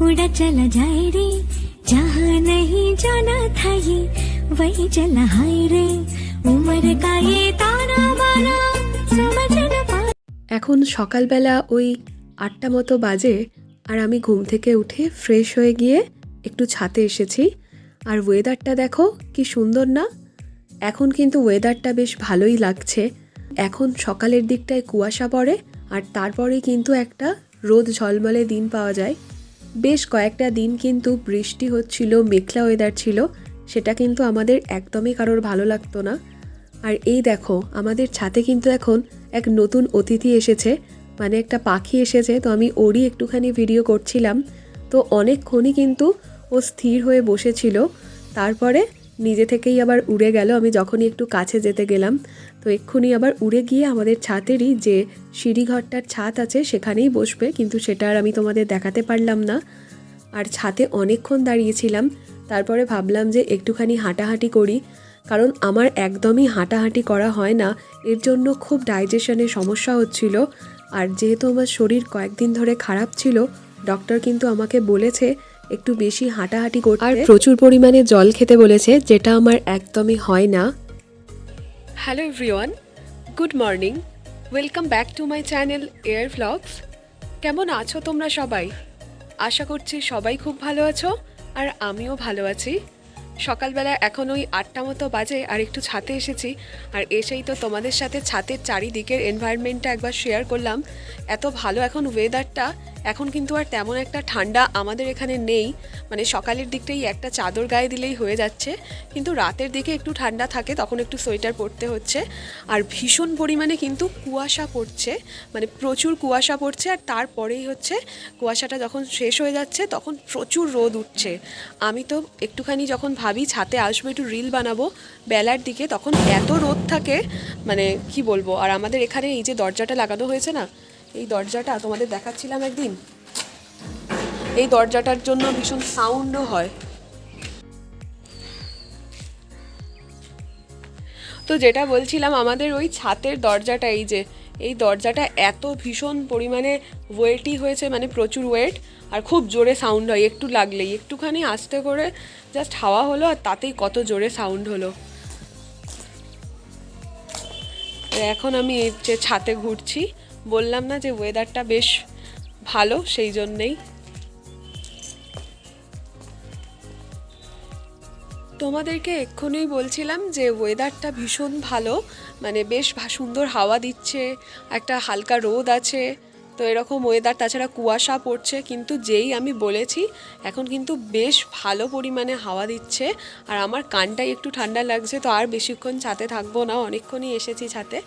तो पंख लेके उड़ा चला जाए रे जहाँ नहीं जाना था ये वही चला हाय रे उम्र का ये ताना बाना समझ न पा এখন সকালবেলা ওই আটটা মতো বাজে আর আমি ঘুম থেকে উঠে ফ্রেশ হয়ে গিয়ে একটু ছাতে এসেছি আর ওয়েদারটা দেখো কি সুন্দর না এখন কিন্তু ওয়েদারটা বেশ ভালোই লাগছে এখন সকালের দিকটায় কুয়াশা পড়ে আর তারপরে কিন্তু একটা রোদ ঝলমলে দিন পাওয়া যায় বেশ কয়েকটা দিন কিন্তু বৃষ্টি হচ্ছিল, মেঘলা ওয়েদার ছিল, সেটা কিন্তু আমাদের একদমই কারোর ভালো লাগতো না। আর এই দেখো, আমাদের ছাতে কিন্তু এখন এক নতুন অতিথি এসেছে মানে একটা পাখি এসেছে, তো আমি ওরই একটুখানি ভিডিও করছিলাম। তো অনেকক্ষণই কিন্তু ও স্থির হয়ে বসেছিল। তারপরে নিজে থেকেই আবার উড়ে গেল। আমি যখনই একটু কাছে যেতে গেলাম, তো এক্ষুনি আবার উড়ে গিয়ে আমাদের ছাতেরই যে সিঁড়িঘরটার ছাদ আছে, সেখানেই বসবে। কিন্তু সেটা আর আমি তোমাদের দেখাতে পারলাম না। আর ছাতে অনেকক্ষণ দাঁড়িয়েছিলাম। তারপরে ভাবলাম যে একটুখানি হাঁটাহাঁটি করি। কারণ আমার একদমই হাঁটাহাঁটি করা হয় না। এর জন্য খুব ডাইজেশনের সমস্যা হচ্ছিল। আর যেহেতু আমার শরীর কয়েকদিন ধরে খারাপ ছিল, ডক্টর কিন্তু আমাকে বলেছে একটু বেশি হাঁটাহাঁটি করতে। আর প্রচুর পরিমাণে জল খেতে বলেছে যেটা আমার একদমই হয় না। Hello everyone good morning. Welcome back to my channel air vlogs কেমন আছো তোমরা সবাই? আশা করছি সবাই খুব ভালো আছো আর আমিও ভালো আছি। সকালবেলা এখন ওই আটটা মতো বাজে আর একটু ছাতে এসেছি। আর এসেই তো তোমাদের সাথে ছাতের চারিদিকের এনভায়রনমেন্টটা একবার শেয়ার করলাম। এত ভালো এখন ওয়েদারটা এখন কিন্তু আর তেমন একটা ঠান্ডা আমাদের এখানে নেই। মানে সকালের দিকটাই একটা চাদর গায়ে দিলেই হয়ে যাচ্ছে। কিন্তু রাতের দিকে একটু ঠান্ডা থাকে, তখন একটু সোয়েটার পরতে হচ্ছে। আর ভীষণ পরিমাণে কিন্তু কুয়াশা পড়ছে। মানে প্রচুর কুয়াশা পড়ছে আর তারপরেই হচ্ছে কুয়াশাটা যখন শেষ হয়ে যাচ্ছে, তখন প্রচুর রোদ উঠছে। আমি তো একটুখানি যখন ভাবি ছাতে আসব, একটু রিল বানাবো, বেলার দিকে তখন এত রোদ থাকে মানে কি বলব? আর আমাদের এখানে এই যে দরজাটা লাগানো হয়েছে না এই দরজাটা তোমাদের দেখাচ্ছিলাম একদিন। এই দরজাটার জন্য ভীষণ সাউন্ডও হয়। তো যেটা বলছিলাম, আমাদের ওই ছাতের দরজাটা, এই যে, এই দরজাটা এত ভীষণ পরিমাণে ওয়েটই হয়েছে মানে প্রচুর ওয়েট, আর খুব জোরে সাউন্ড হয়, একটু লাগলেই, একটুখানি আস্তে করে জাস্ট হাওয়া হলো, আর তাতেই কত জোরে সাউন্ড হলো। এখন আমি যে ছাতে ঘুরছি বললাম না যে ওয়েদারটা বেশ ভালো, সেই জন্যেই। তোমাদেরকে এক্ষুনি বলছিলাম যে ওয়েদারটা ভীষণ ভালো মানে বেশ সুন্দর হাওয়া দিচ্ছে, একটা হালকা রোদ আছে। তো এরকম ওয়েদার তাছাড়া কুয়াশা পড়ছে, কিন্তু যেই আমি বলেছি, এখন কিন্তু বেশ ভালো পরিমাণে হাওয়া দিচ্ছে। আর আমার কানটাই একটু ঠান্ডা লাগছে, তো আর বেশিক্ষণ ছাতে থাকব না, অনেকক্ষণই এসেছি ছাতে।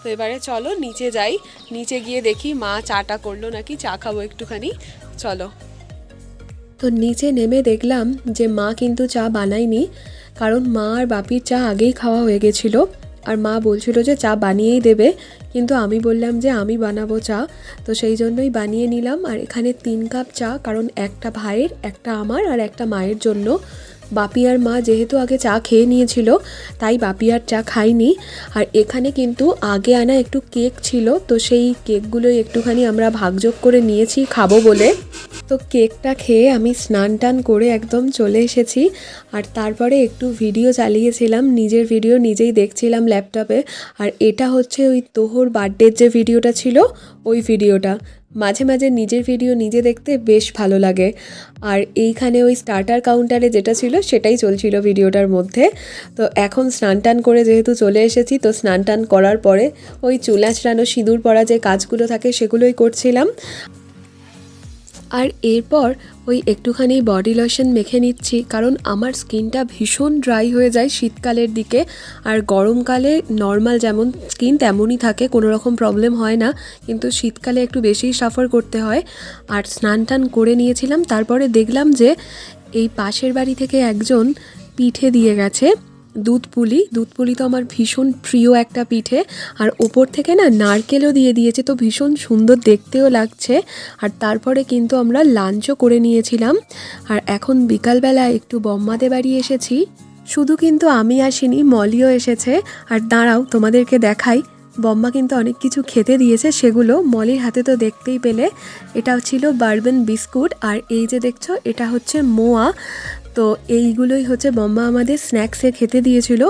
তো এবারে চলো নিচে যাই, নিচে গিয়ে দেখি মা চাটা করল নাকি, চা খাব একটুখানি, চলো। তো নিচে নেমে দেখলাম যে মা কিন্তু চা বানায়নি, কারণ মা আর বাপির চা আগেই খাওয়া হয়ে গেছিল। আর মা বলছিল যে চা বানিয়েই দেবে, কিন্তু আমি বললাম যে আমি বানাবো চা। তো সেই জন্যই বানিয়ে নিলাম। আর এখানে তিন কাপ চা, কারণ একটা ভাইয়ের, একটা আমার আর একটা মায়ের জন্য। বাপি আর মা যেহেতু আগে চা খেয়ে নিয়েছিল, তাই বাপি আর চা খাইনি আর এখানে কিন্তু আগে আনা একটু কেক ছিল, তো সেই কেকগুলোই একটুখানি আমরা ভাগযোগ করে নিয়েছি খাব বলে। তো কেকটা খেয়ে আমি স্নান টান করে একদম চলে এসেছি। আর তারপরে একটু ভিডিও চালিয়েছিলাম, নিজের ভিডিও নিজেই দেখছিলাম ল্যাপটপে। আর এটা হচ্ছে ওই তোহর বার্থডের যে ভিডিওটা ছিল, ওই ভিডিওটা। মাঝে মাঝে নিজের ভিডিও নিজে দেখতে বেশ ভালো লাগে। আর এইখানে ওই স্টার্টার কাউন্টারে যেটা ছিল, সেটাই চলছিল ভিডিওটার মধ্যে। তো এখন স্নান টান করে যেহেতু চলে এসেছি, তো স্নান টান করার পরে ওই চুল আঁচড়ানো, সিঁদুর পরা যে কাজগুলো থাকে, সেগুলোই করছিলাম। আর এরপর ওই একটুখানি বডি লোশন মেখে নিচ্ছি, কারণ আমার স্কিনটা ভীষণ ড্রাই হয়ে যায় শীতকালের দিকে। আর গরমকালে নর্মাল যেমন স্কিন তেমনই থাকে, কোনো রকম প্রবলেম হয় না, কিন্তু শীতকালে একটু বেশিই সাফার করতে হয়। আর স্নান টান করে নিয়েছিলাম, তারপরে দেখলাম যে এই পাশের বাড়ি থেকে একজন পিঠে দিয়ে গেছে। দুধ পুলি। দুধ পুলি তো আমার ভীষণ প্রিয় একটা পিঠে। আর ওপর থেকে না নারকেলও দিয়ে দিয়েছে, তো ভীষণ সুন্দর দেখতেও লাগছে। আর তারপরে কিন্তু আমরা লাঞ্চও করে নিয়েছিলাম। আর এখন বিকালবেলা একটু বম্মাদের বাড়ি এসেছি। শুধু কিন্তু আমি আসিনি, মলিও এসেছে। আর দাঁড়াও, তোমাদেরকে দেখাই। বম্মা কিন্তু অনেক কিছু খেতে দিয়েছে সেগুলো। মলির হাতে তো দেখতেই পেলে। এটা ছিল বারবেন বিস্কুট। আর এই যে দেখছ, এটা হচ্ছে মোয়া। তো এইগুলোই হচ্ছে বম্মা আমাদের স্ন্যাক্সে খেতে দিয়েছিল।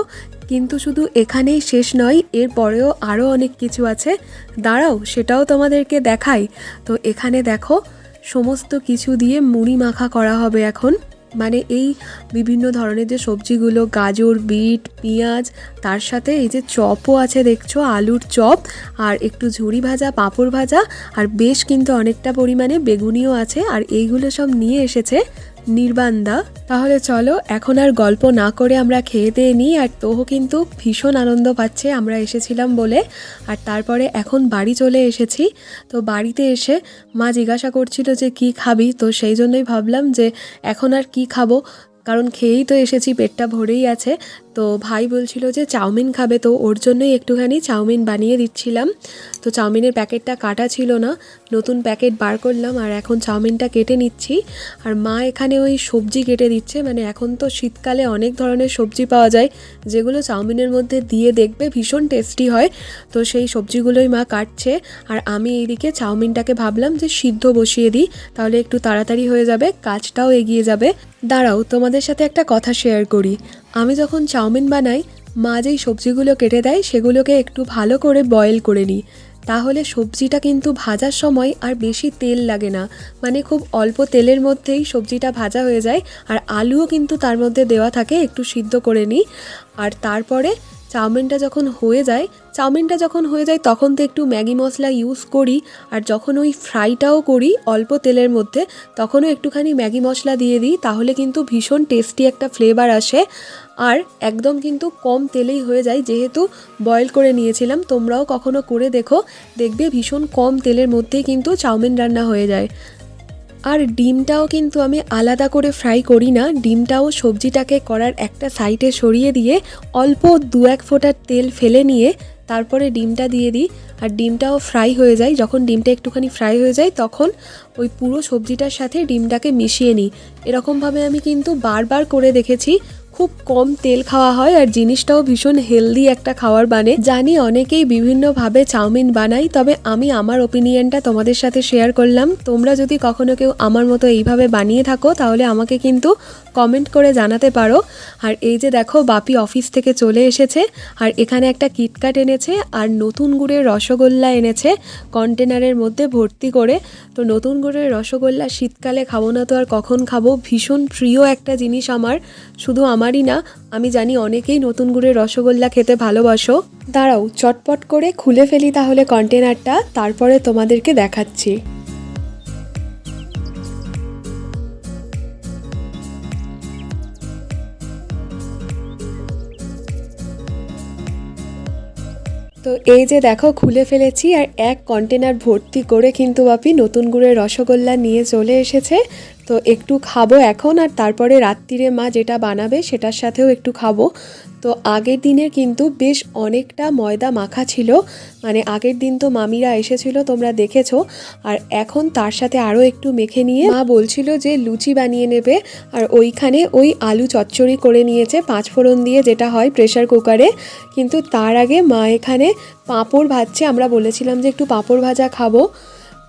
কিন্তু শুধু এখানেই শেষ নয়, এর পরেও আরও অনেক কিছু আছে। দাঁড়াও, সেটাও তোমাদেরকে দেখাই। তো এখানে দেখো, সমস্ত কিছু দিয়ে মুড়ি মাখা করা হবে এখন। মানে এই বিভিন্ন ধরনের যে সবজিগুলো, গাজর, বিট, পেঁয়াজ, তার সাথে এই যে চপও আছে দেখছ, আলুর চপ, আর একটু ঝুড়ি ভাজা, পাঁপড় ভাজা, আর বেশ কিন্তু অনেকটা পরিমাণে বেগুনিও আছে, আর এইগুলো সব নিয়ে এসেছে। নির্বাণদা তাহলে চলো এখন আর গল্প না করে আমরা খেয়ে দিয়ে নিই, আর তোহ কিন্তু ভীষণ আনন্দ পাচ্ছে, আমরা এসেছিলাম বলে। আর তারপরে এখন বাড়ি চলে এসেছি, তো বাড়িতে এসে মা জিজ্ঞাসা করছিল যে কি খাবি, তো সেই জন্যই ভাবলাম যে এখন আর কি খাব, কারণ খেয়েই তো এসেছি, পেটটা ভরেই আছে। তো ভাই বলছিল যে চাউমিন খাবে, তো ওর জন্যই একটুখানি চাউমিন বানিয়ে দিচ্ছিলাম। তো চাউমিনের প্যাকেটটা কাটা ছিল না, নতুন প্যাকেট বার করলাম আর এখন চাউমিনটা কেটে নিচ্ছি। আর মা এখানে ওই সবজি কেটে দিচ্ছে মানে এখন তো শীতকালে অনেক ধরনের সবজি পাওয়া যায়, যেগুলো চাউমিনের মধ্যে দিয়ে দেখবে ভীষণ টেস্টি হয়। তো সেই সবজিগুলোই মা কাটছে আর আমি এইদিকে চাউমিনটাকে ভাবলাম যে সিদ্ধ বসিয়ে দিই, তাহলে একটু তাড়াতাড়ি হয়ে যাবে, কাজটাও এগিয়ে যাবে। দাঁড়াও, তোমাদের সাথে একটা কথা শেয়ার করি। আমি যখন চাউমিন বানাই, মা যেই সবজিগুলো কেটে দেয়, সেগুলোকে একটু ভালো করে বয়েল করে নিই। তাহলে সবজিটা কিন্তু ভাজার সময় আর বেশি তেল লাগে না। মানে খুব অল্প তেলের মধ্যেই সবজিটা ভাজা হয়ে যায়, আর আলুও কিন্তু তার মধ্যে দেওয়া থাকে, একটু সিদ্ধ করে নিই। আর তারপরে চাউমিনটা যখন হয়ে যায়, চাউমিনটা যখন হয়ে যায় তখন তো একটু ম্যাগি মশলা ইউজ করি, আর যখন ওই ফ্রাইটাও করি অল্প তেলের মধ্যে, তখনও একটুখানি ম্যাগি মশলা দিয়ে দিই, তাহলে কিন্তু ভীষণ টেস্টি একটা ফ্লেভার আসে। আর একদম কিন্তু কম তেলেই হয়ে যায়, যেহেতু বয়েল করে নিয়েছিলাম, তোমরাও কখনো করে দেখো, দেখবে ভীষণ কম তেলের মধ্যেই কিন্তু চাউমিন রান্না হয়ে যায়। আর ডিমটাও কিন্তু আমি আলাদা করে ফ্রাই করি না। ডিমটাও সবজিটাকে করার একটা সাইডে সরিয়ে দিয়ে অল্প দু এক ফোঁটার তেল ফেলে নিয়ে তারপরে ডিমটা দিয়ে দিই। আর ডিমটাও ফ্রাই হয়ে যায়। যখন ডিমটা একটুখানি ফ্রাই হয়ে যায়, তখন ওই পুরো সবজিটার সাথে ডিমটাকে মিশিয়ে নিই। এরকমভাবে আমি কিন্তু বারবার করে দেখেছি। খুব কম তেল খাওয়া হয় আর জিনিসটাও ভীষণ হেলদি একটা খাওয়ার বানে। জানি অনেকেই বিভিন্নভাবে চাউমিন বানাই তবে আমি আমার ওপিনিয়নটা তোমাদের সাথে শেয়ার করলাম। তোমরা যদি কখনো কেউ আমার মতো এইভাবে বানিয়ে থাকো, তাহলে আমাকে কিন্তু কমেন্ট করে জানাতে পারো। আর এই যে দেখো, বাপি অফিস থেকে চলে এসেছে। আর এখানে একটা কিটকাট এনেছে আর নতুন গুড়ের রসগোল্লা এনেছে কন্টেনারের মধ্যে ভর্তি করে। তো নতুন গুড়ের রসগোল্লা শীতকালে খাব না তো আর কখন খাব? ভীষণ প্রিয় একটা জিনিস আমার। শুধু আমারই না, আমি জানি অনেকেই নতুন গুড়ের রসগোল্লা খেতে ভালোবাসো। দাঁড়াও, চটপট করে খুলে ফেলি তাহলে কন্টেনারটা তারপরে তোমাদেরকে দেখাচ্ছি। তো এই যে দেখো, খুলে ফেলেছি আর এক কন্টেনার ভর্তি করে কিন্তু বাপি নতুন গুড়ের রসগোল্লা নিয়ে চলে এসেছে। তো একটু খাব এখন আর তারপরে রাত্রিরে মা যেটা বানাবে সেটার সাথেও একটু খাব। তো আগের দিনের কিন্তু বেশ অনেকটা ময়দা মাখা ছিল। মানে আগের দিন তো মামিরা এসেছিল, তোমরা দেখেছ। আর এখন তার সাথে আরও একটু মেখে নিয়ে মা বলছিল যে লুচি বানিয়ে নেবে। আর ওইখানে ওই আলু চচ্চড়ি করে নিয়েছে, পাঁচ ফোড়ন দিয়ে যেটা হয় প্রেশার কুকারে। কিন্তু তার আগে মা এখানে পাঁপড় ভাজছে, আমরা বলেছিলাম যে একটু পাঁপড় ভাজা খাব।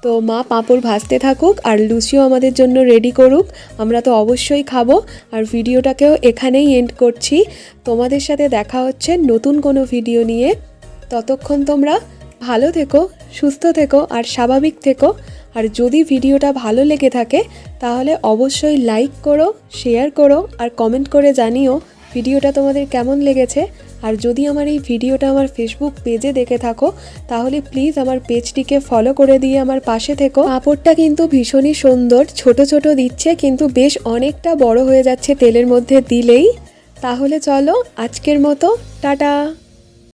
তো মা পাঁপড় ভাজতে থাকুক আর লুচিও আমাদের জন্য রেডি করুক, আমরা তো অবশ্যই খাব। আর ভিডিওটাকেও এখানেই এন্ড করছি। তোমাদের সাথে দেখা হচ্ছে নতুন কোনো ভিডিও নিয়ে। ততক্ষণ তোমরা ভালো থেকো, সুস্থ থেকো আর স্বাভাবিক থেকো। আর যদি ভিডিওটা ভালো লেগে থাকে, তাহলে অবশ্যই লাইক করো শেয়ার করো আর কমেন্ট করে জানিও ভিডিওটা তোমাদের কেমন লেগেছে? আর যদি আমার এই ভিডিওটা আমার ফেসবুক পেজে দেখে থাকো, তাহলে প্লিজ আমার পেজটিকে ফলো করে দিয়ে আমার পাশে থেকো। কাপড়টা কিন্তু ভীষণই সুন্দর, ছোট ছোট দিচ্ছে, কিন্তু বেশ অনেকটা বড় হয়ে যাচ্ছে তেলের মধ্যে দিলেই। তাহলে চলো আজকের মতো, টাটা!